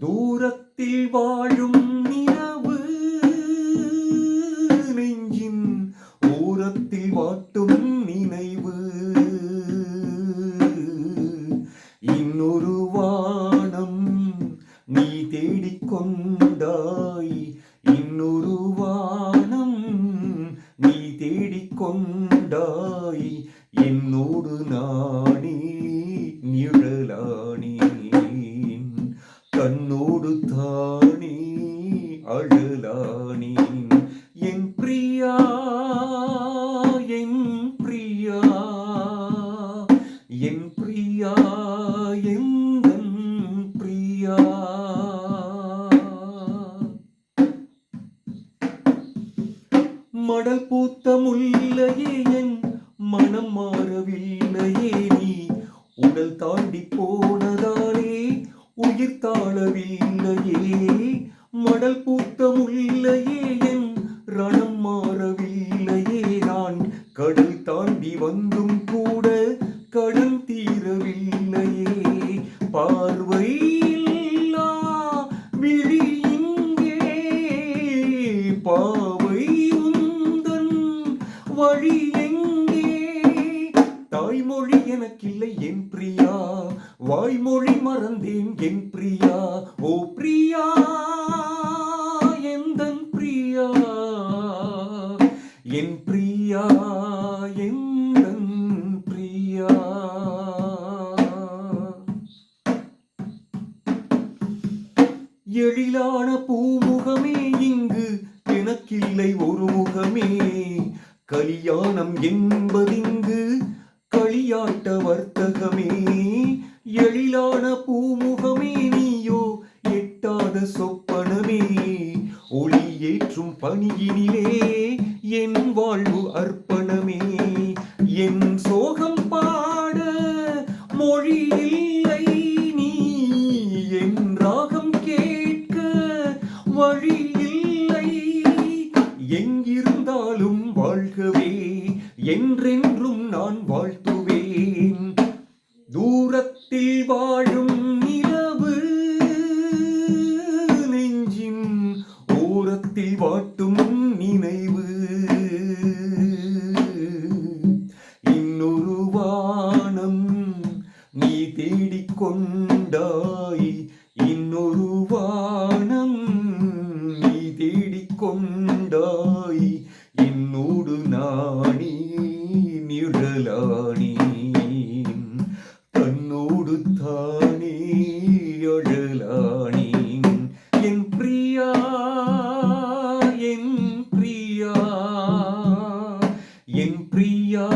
தூரத்தில் வாழும் நிலவு நெஞ்சின் ஓரத்தில் வாட்டும் நினைவு. இன்னொரு வானம் நீ தேடிக்கொண்டு கொண்டாய். என்னோடு நானே நிழலானேன் தன்னோடு தானே அழலானேன் என் பிரியா என் பிரியா. என் பிரியா எந்தன் பிரியா. மடல் பூத்த முல்லையே என் மனம் மாறவில்லையே நீ. உடல் தாண்டி போனதாலே உயிர் தாழவில்லையே. மடல் பூத்த முல்லையே என் ரணம் மாறவில்லையே. நான் கடல் தாண்டி வந்தும் கூட எனக்கில்லை என் பிரியா. வாய்மொழி மறந்தேன் என் பிரியா. ஓ பிரியா எந்தன் பிரியா? என் பிரியா எந்தன் பிரியா? எழிலான பூமுகமே இங்கு எனக்கில்லை ஒரு முகமே. கலியாணம் என்பதிங்கு களியாட்ட வர்த்தகமே எழிலான பூமுகமே நீயோ எட்டாத சொப்பனமே. ஒளி ஏற்றும் பணியினிலே என் வாழ்வு அர்ப்பணமே. என் சோகம் பாட மொழி இல்லை நீ என் ராகம் கேட்க வழி இல்லை. எங்கிருந்தாலும் வாழ்கவே என்றென்று ஓரத்தில் வாட்டும் நினைவு. இன்னொரு வானம் நீ தேடிக்கொண்டாய் இன்னொரு வானம் நீ தேடிக்கொண்டாய் என்னோடு நானே நிழலானேன் என் பிரியா.